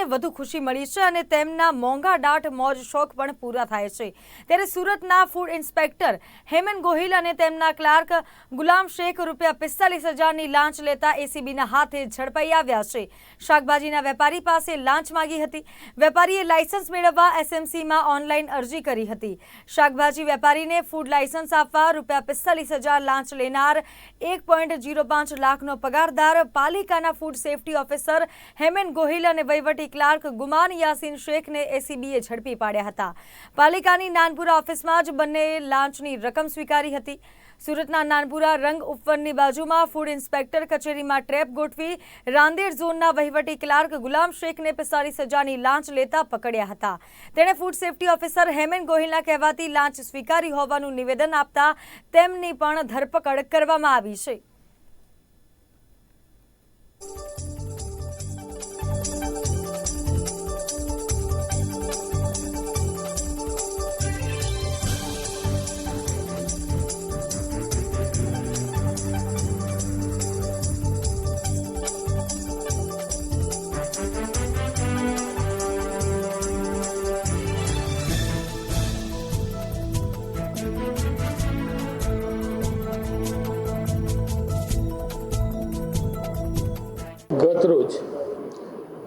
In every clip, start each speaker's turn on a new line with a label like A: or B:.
A: તેમને વધુ ખુશી મળી છે અને તેમના મોંઘા દાટ, મોજ, શોખ પણ પૂરા થાય છે. ત્યારે સુરતના ફૂડ ઇન્સ્પેક્ટર હેમન ગોહિલ અને તેમના ક્લાર્ક ગુલામ શેખ રૂપિયા પિસ્તાલીસ હજારની લાંચ લેતા એસીબીના હાથે ઝડપાઈ આવ્યા છે. શાકભાજીના વેપારી પાસે લાંચ માગી હતી. વેપારીએ લાયસન્સ મેળવવા એસએમસીમાં ઓનલાઈન અરજી કરી હતી. શાકભાજી વેપારીને ફૂડ લાયસન્સ આપવા રૂપિયા પિસ્તાલીસ હજાર લાંચ લેનાર એક પોઈન્ટ જીરો પાંચ લાખનો પગારદાર પાલિકાના food safety officer Hemen Gohil અને વહીવટી ક્લાર્ક ગુમાન યાસીન શેખને એસીબીએ ઝડપી પાડ્યા હતા. પાલિકાની નાનપુરા ઓફિસમાં જ બંને લાંચની રકમ સ્વીકારી હતી. સુરતના નાનપુરા રંગ ઉપવનની બાજુમાં ફૂડ ઇન્સ્પેક્ટર કચેરીમાં ટ્રેપ ગોઠવી રાંદેર ઝોનના વહીવટી ક્લાર્ક ગુલામ શેખને પિસ્તાળીસ હજારની લાંચ લેતા પકડ્યા હતા. તેણે ફૂડ સેફટી ઓફિસર હેમેન ગોહિલના કહેવાતી લાંચ સ્વીકારી હોવાનું નિવેદન આપતા તેમની પણ ધરપકડ કરવામાં આવી છે.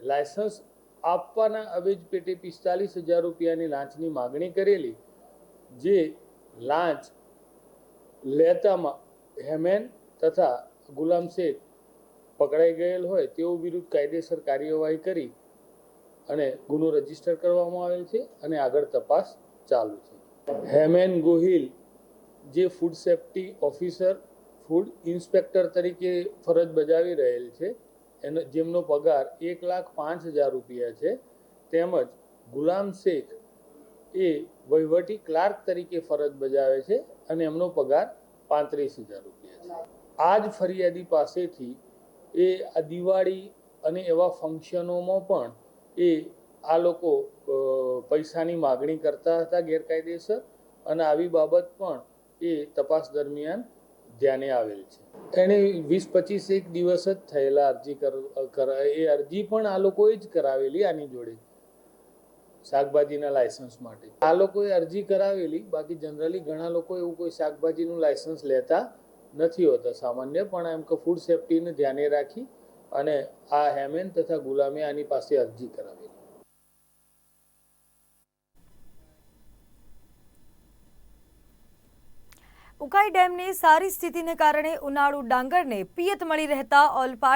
B: લાયસન્સ આપવાના અવેજ પેટે પિસ્તાલીસ હજાર રૂપિયાની લાંચની માગણી કરેલી, જે લાંચ લેતામાં હેમેન તથા ગુલામ શેખ પકડાઈ ગયેલ હોય તેઓ વિરુદ્ધ કાયદેસર કાર્યવાહી કરી અને ગુનો રજિસ્ટર કરવામાં આવેલ છે અને આગળ તપાસ ચાલુ છે. હેમેન ગોહિલ, જે food safety officer, food inspector તરીકે ફરજ બજાવી રહેલ છે એનો જેમનો પગાર એક લાખ પાંચ હજાર રૂપિયા છે, તેમજ ગુલામ શેખ એ વહીવટી ક્લાર્ક તરીકે ફરજ બજાવે છે અને એમનો પગાર પાંત્રીસ હજાર રૂપિયા છે. આ જ ફરિયાદી પાસેથી એ આ દિવાળી અને એવા ફંક્શનોમાં પણ એ આ લોકો પૈસાની માગણી કરતા હતા ગેરકાયદેસર અને આવી બાબત પણ એ તપાસ દરમિયાન ધ્યાને આવેલ છે. એણે વીસ પચીસ એક દિવસ જ થયેલા અરજી કર એ અરજી પણ આ લોકોએ જ કરાવેલી આની જોડે. શાકભાજીના લાયસન્સ માટે. આ લોકોએ અરજી કરાવેલી, બાકી જનરલી ઘણા લોકો એવું કોઈ શાકભાજીનું લાયસન્સ લેતા નથી હોતા. સામાન્ય પણ એમ કે ફૂડ સેફટીને ધ્યાને રાખી અને આ હેમેન તથા ગુલામે આની પાસે અરજી કરાવેલી.
A: ઉકાઈ ડેમની સારી સ્થિતિને કારણે ઉનાળુ ડાંગરને પિયત મળી રહેતા ઓલપાડ